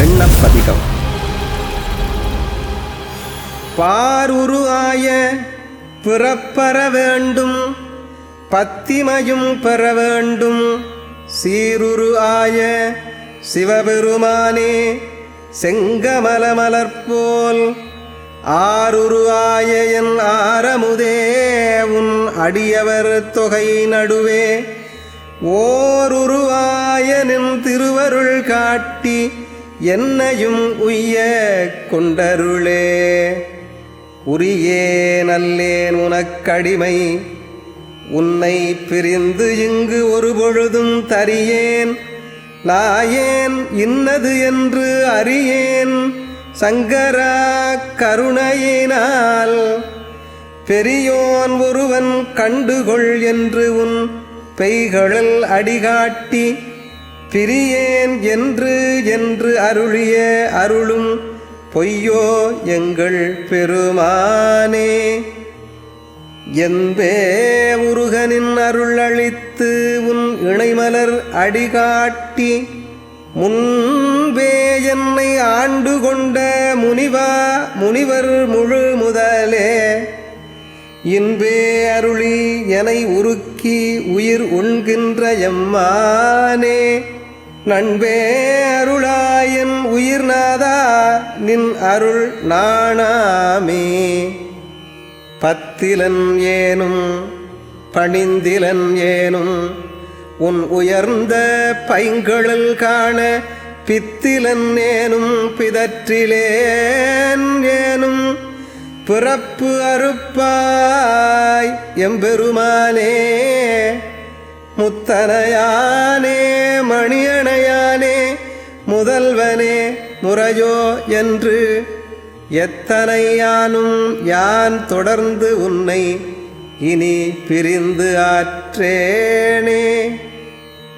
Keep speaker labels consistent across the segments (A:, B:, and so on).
A: எண்ணப்பதிகம். பாருரு ஆய பிறப்பற வேண்டும் பத்திமையும் பெற வேண்டும். சீருரு ஆய சிவபெருமானே செங்கமல மலர்போல் ஆருரு ஆய என் ஆரமுதே உன் அடியவர் தொகை நடுவே ஓருருவாயனின் திருவருள் காட்டி என்னையும் உய்ய கொண்டருளே. உரியே நல்லேன் உனக்கடிமை உன்னை பிரிந்து இங்கு ஒரு பொழுதும் தரியேன். நாயேன் இன்னது என்று அறியேன். சங்கரா கருணையினால் பெரியோன் ஒருவன் கண்டுகொள் என்று உன் பெய்களில் அடிகாட்டி பிரியேன் என்று என்று அருளிய அருளும் பொய்யோ எங்கள் பெருமானே. என்பே முருகனின் அருள் அளித்து உன் இணைமலர் அடிகாட்டி. முன்பே என்னை ஆண்டு கொண்ட முனிவா முனிவர் முழு முதலே. இன்பே அருளி எனை உருக்கி உயிர் உண்கின்ற எம்மானே. நண்பே அருளாயன் உயிர் நாதா நின் அருள் நாணாமே பத்திலன் ஏனும் பணிந்திலன் ஏனும் உன் உயர்ந்த பைங்கழல் காண பித்திலன் ஏனும் பிதற்றிலேன் ஏனும் பிறப்பு அறுப்பாய் எம்பெருமானே முத்தனையானே மணியணையானே முதல்வனே முறையோ என்று எத்தனையானும் யான் தொடர்ந்து உன்னை இனி பிரிந்து ஆற்றேனே?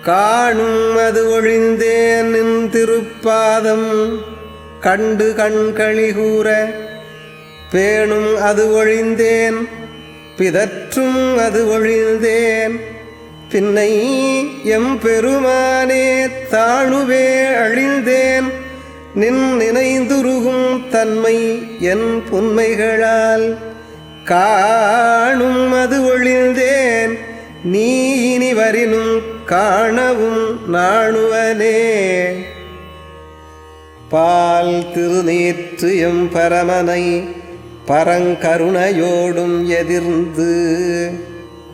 A: காணும் அது ஒழிந்தேன் நின் திருப்பாதம் கண்டு கண்களி கூற பேணும் அது ஒழிந்தேன் பிதற்றும் அது ஒழிந்தேன். பின்னை எம் பெருமானே தாழுவே அழிந்தேன் நின் நினைந்துருகும் தன்மை என் புன்மைகளால். காணும் அது ஒழிந்தேன் நீ இனி வரினும் காணவும் நாணுவனே. பால் திருநீற்று எம் பரமனை பரங்கருணையோடும் எதிர்ந்து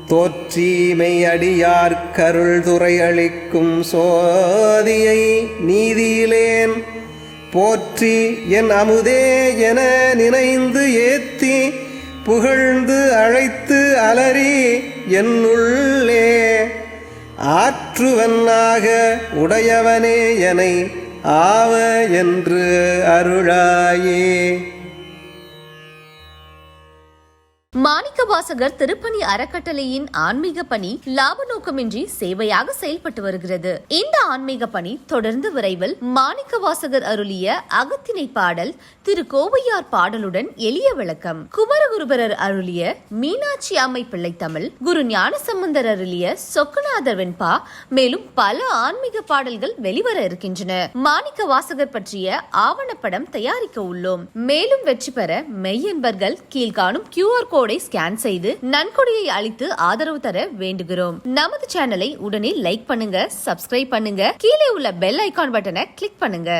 A: தோற்றீமை அடியார் கருள் துறை அளிக்கும் சோதியை நீதியிலேன் போற்றி என் அமுதே என நினைந்து ஏத்தி புகழ்ந்து அழைத்து அலறி என்னுள்ளே. ஆற்றுவனாக உடையவனே எனை ஆவ என்று அருளாயே.
B: மாணிக்க வாசகர் திருப்பணி அறக்கட்டளையின் ஆன்மீக பணி லாப நோக்கமின்றி சேவையாக செயல்பட்டு வருகிறது. இந்த ஆன்மீக பணி தொடர்ந்து விரைவில் மாணிக்க வாசகர் அருளிய அகத்திணை பாடல் திரு கோவையார் பாடலுடன் எளிய விளக்கம். குமரகுருபரர் அருளிய மீனாட்சி அம்மை பிள்ளை தமிழ் குரு ஞானசம்பந்தர் அருளிய சொக்கநாதர் வெண்பா மேலும் பல ஆன்மீக பாடல்கள் வெளிவர இருக்கின்றன. மாணிக்க வாசகர் பற்றிய ஆவணப்படம் தயாரிக்க உள்ளோம். மேலும் வெற்றி பெற மெய்யன்பர்கள் கீழ்காணும் கியூஆர் கோட் ஸ்கேன் செய்து நன்கொடையை அளித்து ஆதரவு தர வேண்டுகிறோம். நமது சேனலை உடனே லைக் பண்ணுங்க சப்ஸ்கிரைப் பண்ணுங்க கீழே உள்ள பெல் ஐகான் பட்டனை கிளிக் பண்ணுங்க.